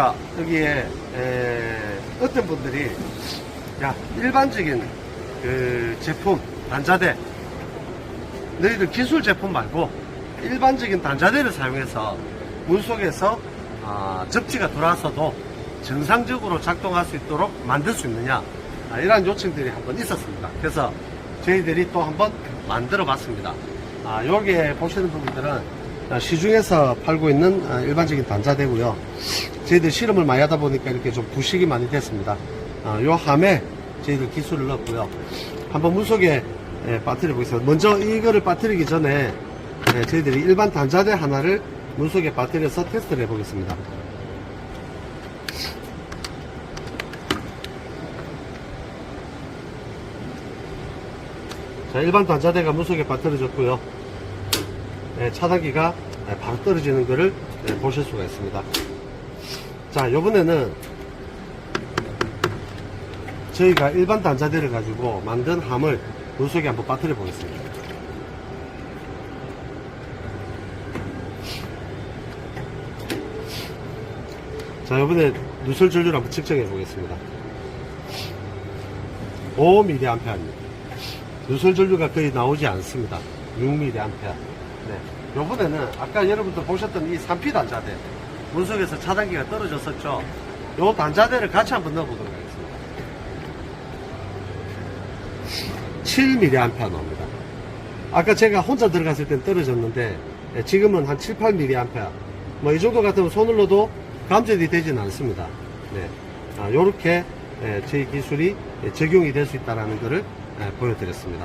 자, 여기에 에, 어떤 분들이 야 일반적인 그 제품 단자대 너희들 기술 제품 말고 일반적인 단자대를 사용해서 물 속에서 아, 접지가 들어와서도 정상적으로 작동할 수 있도록 만들 수 있느냐 아, 이러한 요청들이 한번 있었습니다. 그래서 저희들이 또 한번 만들어 봤습니다. 아, 여기에 보시는 부분들은 아, 시중에서 팔고 있는 아, 일반적인 단자대고요. 저희들 실험을 많이 하다 보니까 이렇게 좀 부식이 많이 됐습니다. 아, 요 함에 저희들 기술을 넣었고요. 한번 물속에 예, 빠뜨려 보겠습니다. 먼저 이거를 빠뜨리기 전에 예, 저희들이 일반 단자대 하나를 물속에 빠뜨려서 테스트를 해 보겠습니다. 자, 일반 단자대가 물속에 빠뜨려졌고요. 예, 차단기가 예, 바로 떨어지는 것을 예, 보실 수가 있습니다. 자, 이번에는 저희가 일반 단자대를 가지고 만든 함을 물속에 한번 빠뜨려 보겠습니다. 자, 이번에 누설 전류를 한번 측정해 보겠습니다. 5mA입니다. 누설 전류가 거의 나오지 않습니다. 6mA. 네. 요번에는 아까 여러분들 보셨던 이 3P 단자대 물속에서 차단기가 떨어졌었죠. 요 단자대를 같이 한번 넣어보도록 하겠습니다. 7mA 나옵니다. 아까 제가 혼자 들어갔을 땐 떨어졌는데 예, 지금은 한 7, 8mA 뭐 이 정도 같으면 손으로도 감전이 되지는 않습니다. 네. 아, 요렇게 예, 저희 기술이 예, 적용이 될 수 있다는 것을 예, 보여드렸습니다.